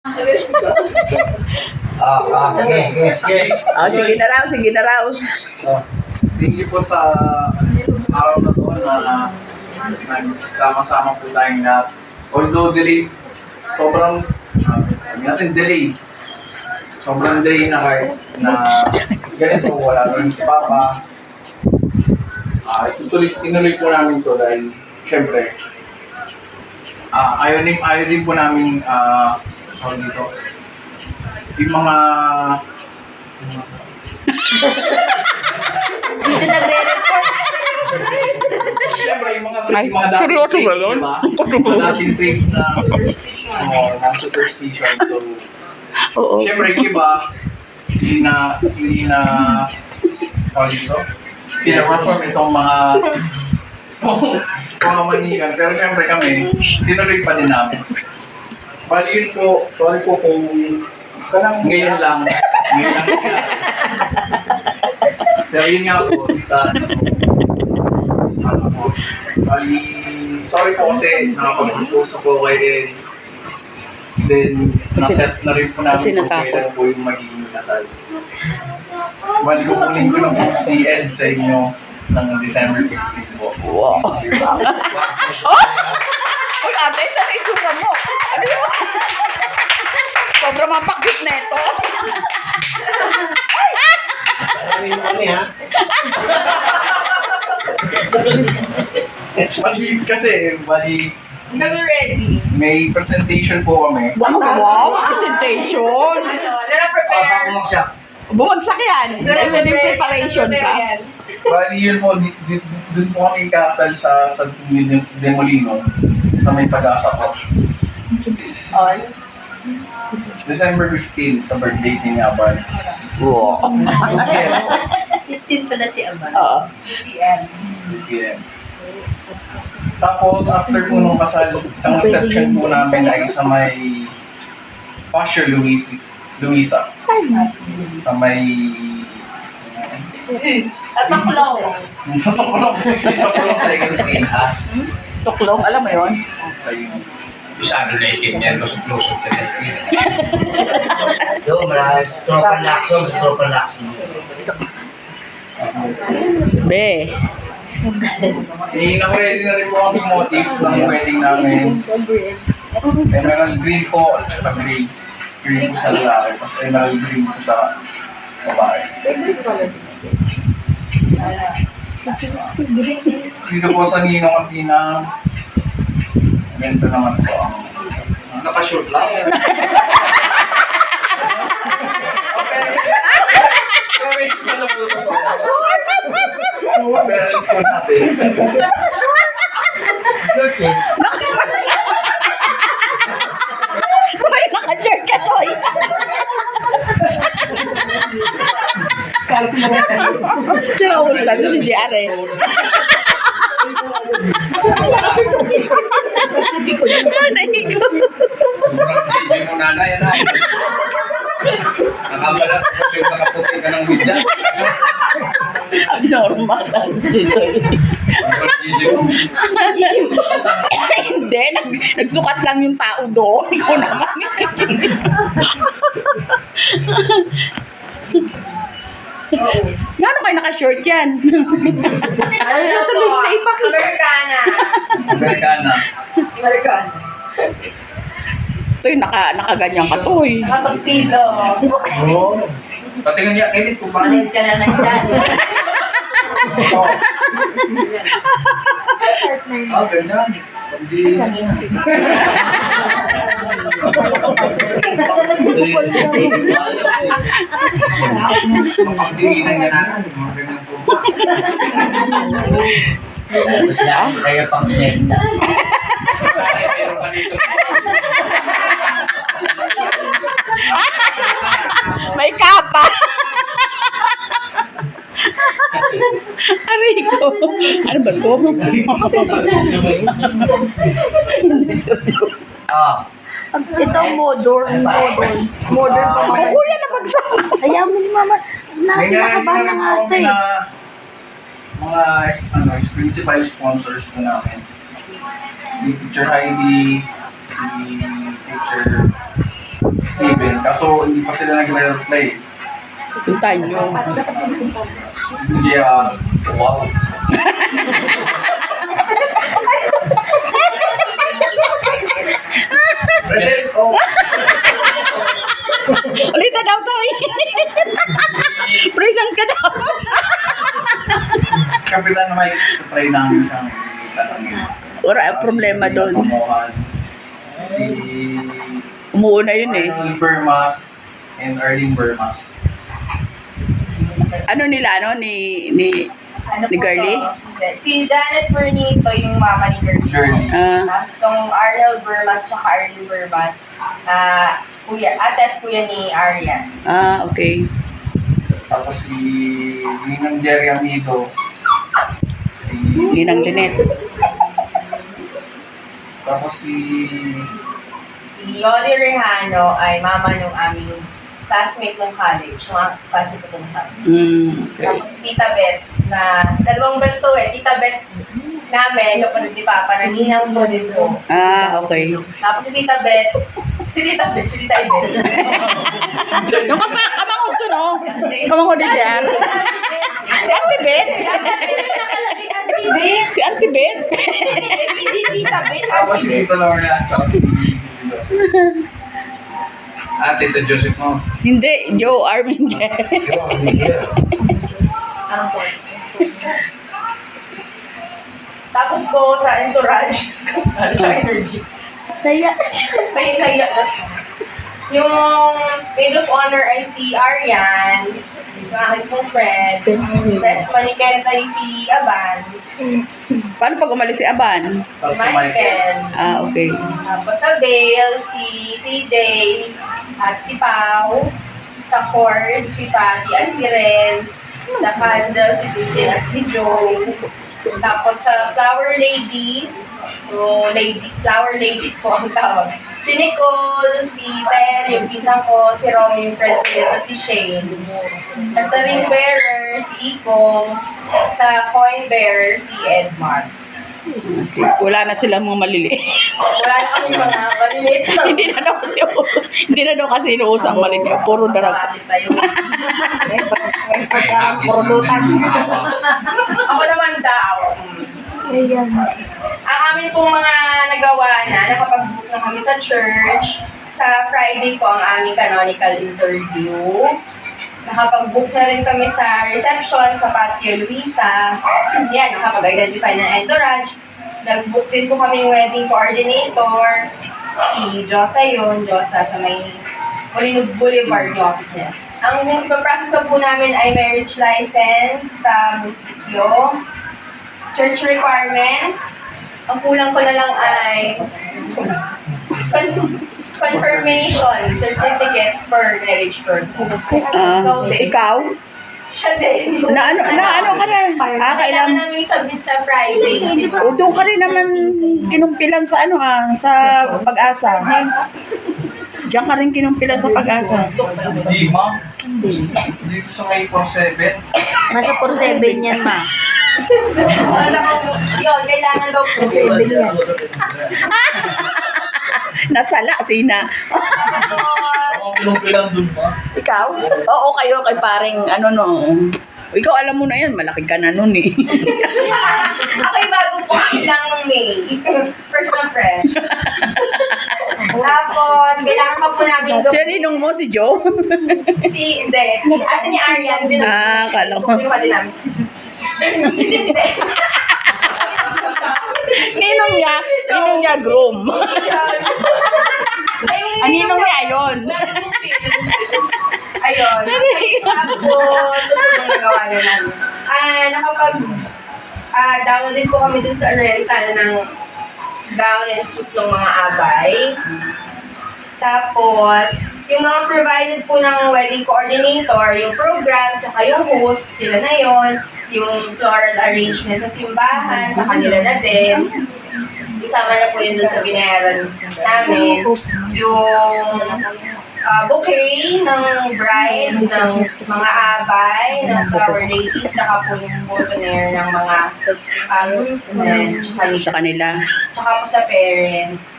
Ah, ah, okay, okay, okay. Oh, sige na raw, sige na raw. Oh. Thank you po sa araw na to na nagsama-sama po tayong lahat. Although delay, sobrang, uh, natin delay. Sobrang delay na kahit na ganito, wala rin si Papa. Ah, itutuloy, tinuloy po namin to dahil, syempre, ah ayaw, din, ayaw din po namin, ah, uh, dito, yung mga Dito nagre-report. Siyempre, yung mga, Ay, yung mga dating seryoso ba traits, yun? di ba? Mga dating traits na, oh, na superstition. So, Oo. siyempre, yung iba, hindi na, hindi na, ano dito? Pinaperform itong mga, itong mga manigan. Pero siyempre kami, tinuloy pa din namin. Bali yun po, sorry po kung ngayon lang, ngayon lang. Pero yun nga po, sa, ano po, bali, sorry po kasi nakapag-propose po kay Eds. Then, naset na rin po namin Kasi kung natakot. kailan po yung magiging kasal. Bali ko kunin ko na po si Eds sa inyo ng December 15 po. Wow. Uy, ate, sa itsura mo. Ano yun? Sobrang mapakit na ito. Kami ha? Bali kasi, bali, Kami ready. may presentation po kami. Wow, wow, presentation. Ano, Papa na-prepare. kumaksak. Bumagsak yan. May may preparation pa. Bali yun po, dun po kami kakasal sa, sa Demolino, sa may pag-asa po. On. December 15, sa birthday ni Aban. Wow. PM. 15 pala si Aman. Oo. PM. PM. Tapos, after po nung kasal, isang reception po namin ay sa may Passion Luis, Luisa. Sa may... At maklaw. Sa Tokolong, sa Tokolong second floor. Ha? Tuklong, alam mo yun? Masyado na itim yan, lusot-lusot na yan. Yo, maraming tropa lakso, tropa lakso. Be. Eh, naka-ready na rin po kami motifs ng wedding namin. Emerald green po, at saka green. Green po sa lalaki, tapos emerald green po sa babae. Dito po sa Ninong at Ninang, ganito naman po ang Nakashoot lang. Parents ko na po ito. Parents ko natin. Okay. Uy, naka-shirt ka, Toy. Sinaul lang si JR eh. Naigo. Sobrang video mo nanay, yan ay. Nakabalat, tapos yung nakaputi ka ng bidya. Ang normal lang si Toy. Sobrang video mo. Hindi, nag, nagsukat lang yung tao doon. Ikaw naman. Gano'n kayo naka-short yan? Ano na po? Americana. Amerikana. Americana. Toy, naka, nakaganyan ka, Toy. Nakapagsido. Oh. Patingin niya, edit ko ba? Malit ka na nandyan. Ah, ganyan. Hindi. Pagdiinan niya natin. Mga ganyan po. Tapos na, kaya pang. Ay, meron pa dito. May kapa. Aray ko. Ano ba to? Ah. Ito modern. Modern. Modern pa Ang man. kuya na bagsak. Ayaw mo ni mama. May na nga ito eh. na mga ano, principal sponsors po namin. Si Teacher Heidi, si Teacher Steven. Kaso hindi pa sila nagre-reply. Puntahan nyo. Hindi ah, wow. Present. Ulitan daw to eh. Present ka daw. Si Kapitan Mike, try namin tanongin. Wala problema doon. Si Umuuna yun eh. Arnold Bermas and Arlene Bermas. Ano nila, ano, ni, ni, Ano Ni po to? Si Janet Bernito, yung mama ni Girlie. Girlie. ah, Tapos tong Arnold Burmas tsaka Arlene Burmas, ah, kuya, ate at kuya ni Arian. ah, okay. Tapos si Ninang Jerry Amigo. Si Ninang Linet. Tapos si Si Yoli Rehano ay mama nung aming classmate ng college, mga classmate ko ng college. Mm, okay. Tapos si Tita Beth, na dalawang Beth to eh. Tita Beth namin, kapatid ni Papa, na ninang ko din po. Ah, okay. Tapos si Tita Beth, si Tita Beth, si Tita Ibet. Yung kapa, kamangod ko, no? Kamangod din dyan. Si Auntie Beth. Si Auntie Beth. Hindi Tita Beth, tapos si Tito Lorna at saka si Ah, Tito Joseph mo. Hindi, Joe Armin dyan. Ano po? Tapos po sa entourage, ano siya energy? Kaya, May kaya na siya. Yung maid of honor ay si Arian, yung aking friend. Best man ni Kent ay si Aban, paano pag umalis si Aban? si Michael. Ah, okay. Tapos sa Vale, si CJ, at si Pau. Sa Cord, si Patty at si Renz. Sa Candle, si Titi at si Joe. Tapos sa Flower Ladies, so lady, Flower Ladies po ang tawag. Si Nicole, si Ter, yung pinsan ko, si Romy, yung friend ko dito, si Shane. Tapos sa ring bearer, si Ikong. Sa coin bearer, si Edmar. Okay. Wala na silang mga maliliit. Wala na kami mga maliliit hindi na daw kasi, hindi na daw kasi inuusang maliliit. Puro darap. Bakit pa yun? Ay, hagis lang din. Maawa. Ako naman daw. mm, Ang amin pong mga nagawa na, nakapag-book na kami sa church. Sa Friday po ang aming canonical interview. Nakapag-book na rin kami sa reception sa Patio Luisa. Yan, nakapag-identify ng entourage. Nag-book din po kami wedding coordinator. Si Josa yun, Josa sa may Molino Boulevard yung office niya. Ang ipaprocess pa po namin ay marriage license sa munisipyo, church requirements. Ang kulang ko na lang ay con- confirmation certificate for marriage purpose. Ah, Ikaw din. ikaw? Siya din. Na ano, na ano ka na? Ah, Kailangan kailan? namin submit sa Friday. O, doon ka rin naman kinumpilan sa ano ah, sa pag-asa. Diyan ka rin kinumpilan sa pag-asa. Hindi ma. Dito sa may 47. Nasa 47 yan, ma. Alam mo, yun, kailangan daw po. Nasala, sina. Ikaw? Oo, kayo kay paring ano no. Ikaw alam mo na yan, malaki ka na nun eh. Ako'y bago po lang ng May. First na fresh. Tapos, kailangan pa po namin si doon. ninong mo, si Joe? Si, hindi, si ate ni Arian din. Ah, akala ko. Kinuha din namin si ninong niya, ninong niya groom. Ang ninong niya yun. Ayun. Tapos, ano nagawa na namin? Ah, nakapag ah download din po kami dun sa rental ng gown and suit ng mga abay. Tapos, yung mga provided po ng wedding coordinator, yung program, tsaka yung host, sila na yon yung floral arrangement sa simbahan, sa kanila na din. Isama na po yun dun sa binayaran namin. Yung uh, bouquet ng bride, ng mga abay, ng flower ladies, tsaka po yung boutonniere ng mga uh, groomsmen, Sa kanila. tsaka po sa parents.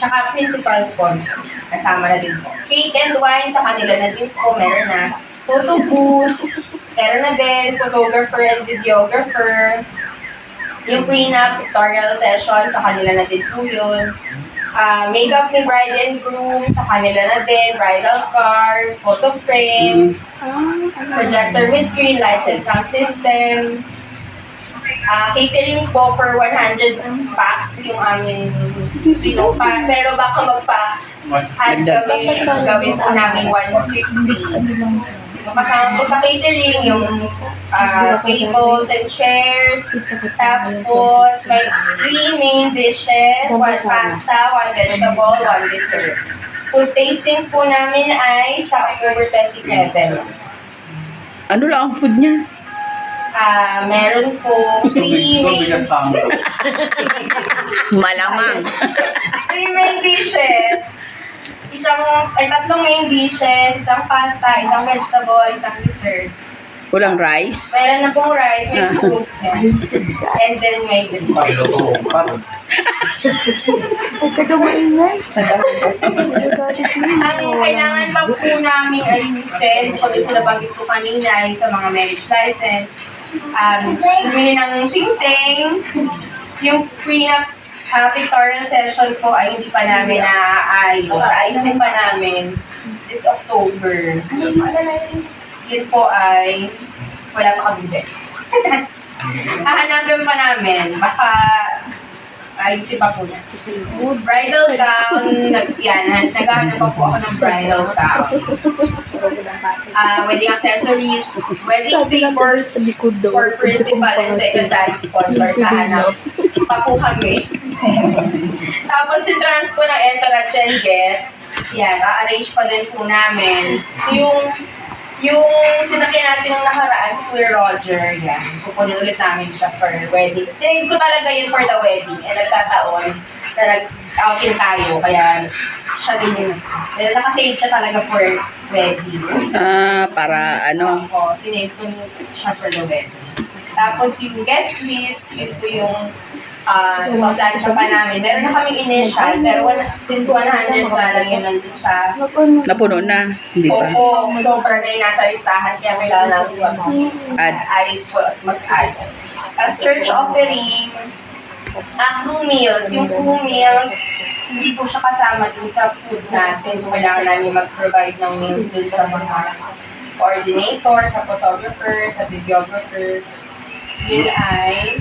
Tsaka principal sponsors. Kasama na din po. Cake and wine sa kanila na din po. Meron na. Photo booth. Meron na din. Photographer and videographer. Yung prenup pictorial session sa kanila na din po yun. Ah, makeup ni bride and groom sa kanila na din. Bridal car. Photo frame. Projector with screen lights and sound system. Ah, catering po for 100 packs yung aming pinupa. Pero baka magpa add kami, gawin po namin 150. Kasama po sa catering yung ah, tables and chairs. Tapos may three main dishes, one pasta, one vegetable, one dessert. Food tasting po namin ay sa October 27. Ano lang ang food niya? Ah, meron po three main. Malamang. three main dishes. Isang, ay tatlong main dishes, isang pasta, isang vegetable, isang dessert. Walang rice. Meron na pong rice, may soup, and then may. Parang Huwag ka daw maingay. Ang kailangan pa po namin ayusin, kung ito nabanggit ko kanina, ay sa mga marriage license, um, bumili ng sing-sing, yung prenup uh, pictorial session po ay hindi pa namin naaayos. Ayusin pa namin this October. Yun po ay wala pa kami din. Hahanapin pa namin. Baka ayusin pa po niya. Bridal gown, nag, yan, naghahanap pa po ako ng bridal gown. Ah, wedding accessories, wedding papers for principal and secondary sponsors sa hanap. Pa po kami. Tapos yung transpo ng entourage and guest, yan, a-arrange pa din po namin. Yung yung sinakyan natin nung nakaraan, si Kuya Roger, yan. Kukunin ulit namin siya for wedding. Sinave ko talaga yun for the wedding. Eh, nagkataon na nag-outing tayo. Kaya siya din yun. Eh, nakasave siya talaga for wedding. Ah, para ano. Oo, sinave ko siya for the wedding. Tapos yung guest list, yun po yung uh, pagplansya pa namin. Meron na kaming initial, pero wala, since 100 na lang yun nandun sa Napuno na. Hindi pa. Opo, sobra na yung nasa listahan, kaya namin mag Add. alis po at mag-add. As church offering, ang crew meals, yung crew meals, hindi po siya kasama dun sa food natin. So, kailangan namin mag-provide ng meals dun sa mga coordinator, sa photographer, sa videographer. Yun ay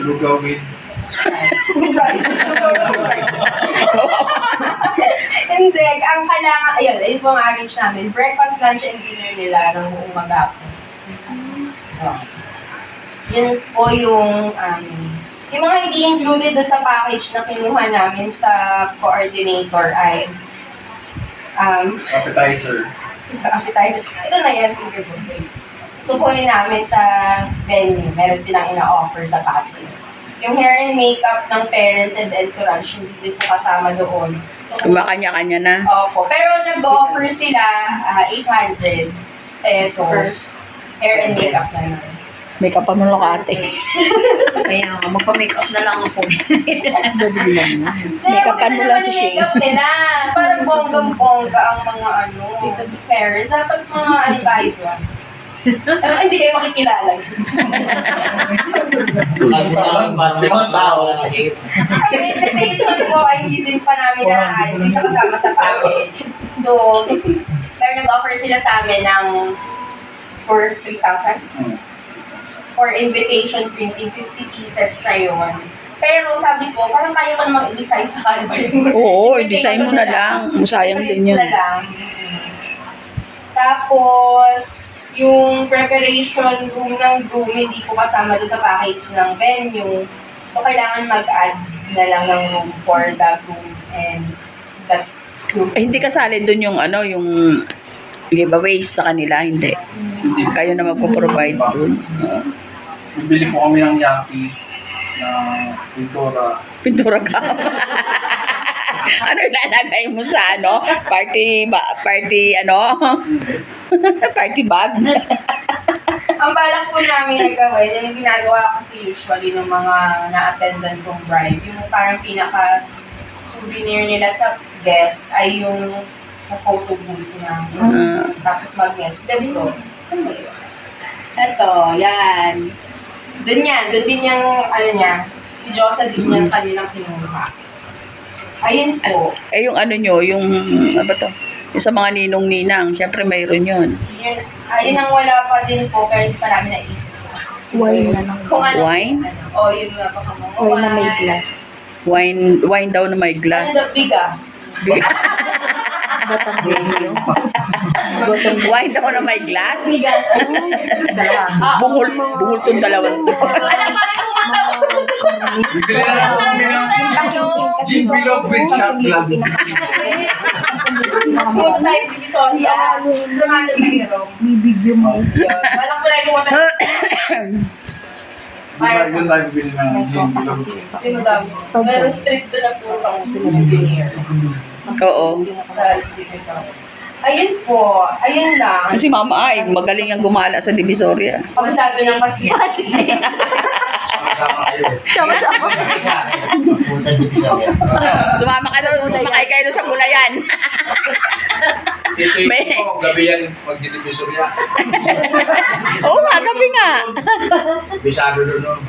lugaw with Hindi, ang kailangan, ayun, ayun po ang arrange namin. Breakfast, lunch, and dinner nila ng buong maghapon. Oh. Yun po yung, um, yung mga hindi included sa package na kinuha namin sa coordinator ay um, appetizer. appetizer. Ito na yan, finger buffet. So, kunin namin sa venue. Meron silang ina-offer sa package. Yung hair and makeup ng parents and entourage, hindi din po kasama doon. So, Kumakanya-kanya na. Opo. Pero nag-offer sila ah, 800 pesos. Hair and makeup na lang. May kapamulo ka ate. Kaya nga, magpa-makeup na lang ako. Mo lang si Shane. Makeup nila. Parang bonggang-bongga ang mga ano, pairs. Dapat mga ano tayo ba? Pero hindi kayo makikilala. Limang tao na nakikita. Ang invitation po ay hindi pa namin naaayos. Hindi siya kasama sa package. So, pero nag-offer sila sa amin ng for 3,000 Hmm. for invitation printing, 50 pieces na yun. Pero sabi ko, parang kaya ko namang i-design sa yung Oo, i-design mo na lang. Sayang din yun. Na lang. Tapos, yung preparation room ng room, hindi ko kasama doon sa package ng venue. So, kailangan mag-add na lang ng room for the room and that room. Eh, hindi kasali dun yung ano, yung giveaways sa kanila, hindi. Hindi. Kayo na magpo-provide dun. Oo. Bibili po kami ng yaki na pintura. Pintura ka. ano ilalagay mo sa ano? Party ba? Party ano? Party bag? Ang balak po namin na gawin, yung ginagawa kasi usually ng mga na-attendan kong bride, yung parang pinaka souvenir nila sa guest ay yung sa photo booth na. Ah. Tapos magnet. Debito. Saan yun? Ito, yan. Doon yan. Doon din yung, ano niya, si Josa din yung kanilang kinuha. Ayun po. Eh, yung ano nyo, yung, ano ba to? Yung sa mga ninong-ninang, syempre mayroon yun. Yun, ayun ang wala pa din po, kaya hindi pa namin naisip. Wine na lang. Kung ano. Wine? Ano, oh, yun nga, baka mga Wine na may glass. Wine, wine daw na may glass. Ano, bigas. Batang radio. wine daw na may glass? Bigas. Ah, Bungol, bungol tong dalawang to. Alam pa rin Bibili na lang po kami ng gin bilog with shot glass. Food type divisoria. Sa mga hero. Bibigyan mo. Yun. Walang kulay mo na. Para doon tayo bili ng gin bilog. Sino daw? Pero stricto na po ang. Oo. Ayun po. Ayun lang. Kasi mama ay, magaling ang gumala sa Divisoria. Pamasabi ng pasyente. Sama-sama. Sumama ka doon, sumakay kayo doon sa gulayan. Tito May- ko, gabi yan magdidibisor yan. Oo nga, gabi nga. Bisado doon nun.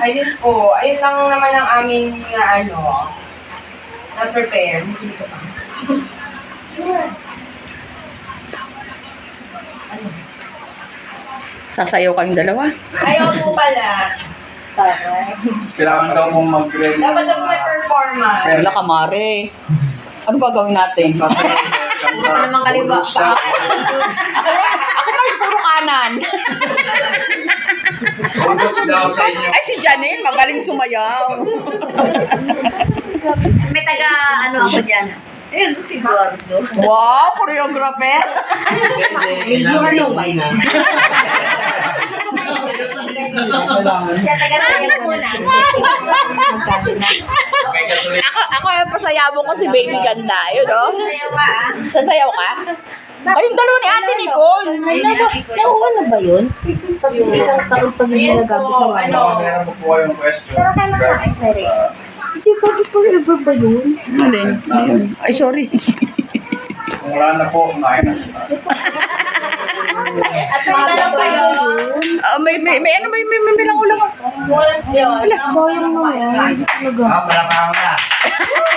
Ayun po. Ayun lang naman ang aming na ano, na-prepare. Hindi ko pa. Sasayaw kayong dalawa. Ayaw po pala. Kailangan daw mong mag-ready. Dapat daw may performance. Wala ka, Mare. Ano ba gawin natin? Sasayaw. Ano naman kaliwa pa? Ako mas puro kanan. Congrats daw sa inyo. Ay, si Janine, magaling sumayaw. May taga, ano ako dyan. Ayan, si Eduardo. Wow, choreographer! Siya taga sa Ako, ako yung pasayabo ko si Baby Ganda. Yun, no? Sasayaw ka, ah. Ay, yung dalawa ni Ate Nicole. Ay, na ano ba yun? Pag isang taon pa nila nagamit na wala. Ano. Meron po yung question. Pero kailangan ka, 40, 40 forever ba yun? Alin? Ayun. Ay, sorry. Kung wala na po, kumain na. At wala pa yun. Ah, may, may, may, ano, may, may, may, may lang ulang. Wala yun. Wala. Sayang naman. Talaga. Ah, wala pa ako na.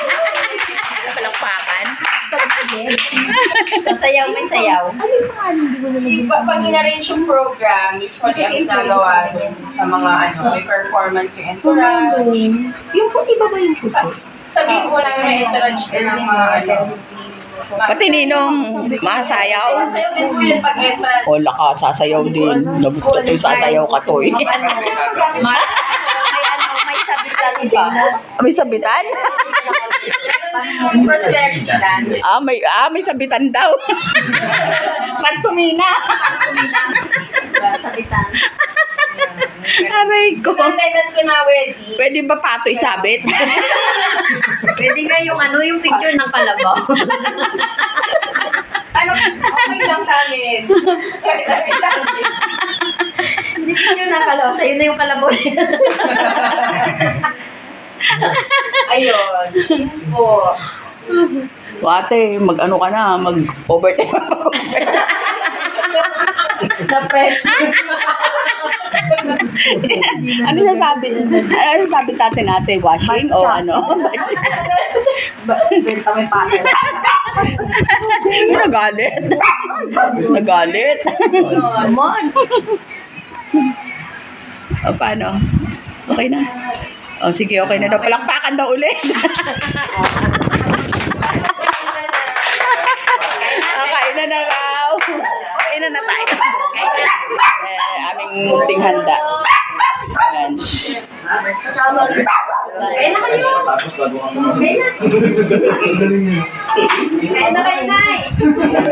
Palakpakan. Sa sayaw may sayaw. Ano yung pangalan? Hindi ko na naging Pag, pag in-arrange yung program, usually ang ginagawa sa mga ano, may performance yung entourage. Yung puti ba ba yung puti? Sa- Sabihin ko lang may entourage din ng mga ano. Pati ninong masayaw. Masayaw din sila pag entrance. Wala ka, sasayaw din. Nagusto to, sasayaw ka to eh. Ano? Mars? May ano, may sabitan ba? May sabitan? Prosperity dance. Ah, may, ah, may sabitan daw. Pantumina. Sabitan. Aray ko. Kinantenan ko na wedding. Pwede ba patoy sabit? Pwede nga yung ano, yung picture ng kalabaw. Ano, okay lang sa amin. Okay lang sa amin. Hindi picture ng kalabaw. Sa'yo na yung kalabaw. Ayun. Po. Ate, mag-ano ka na, mag-overtime. Na-pressure. ano sasabi? Ano sasabi natin ate? Washing o ano? Benta may pattern. Nagalit. Nagalit. Come on. O, paano? Okay na? O, sige, okay na daw. Palakpakan daw ulit. Okay na na raw. Kain na na tayo. Eh, aming munting handa. Ayan. Kaya na kayo. Kaya na kayo, Nay.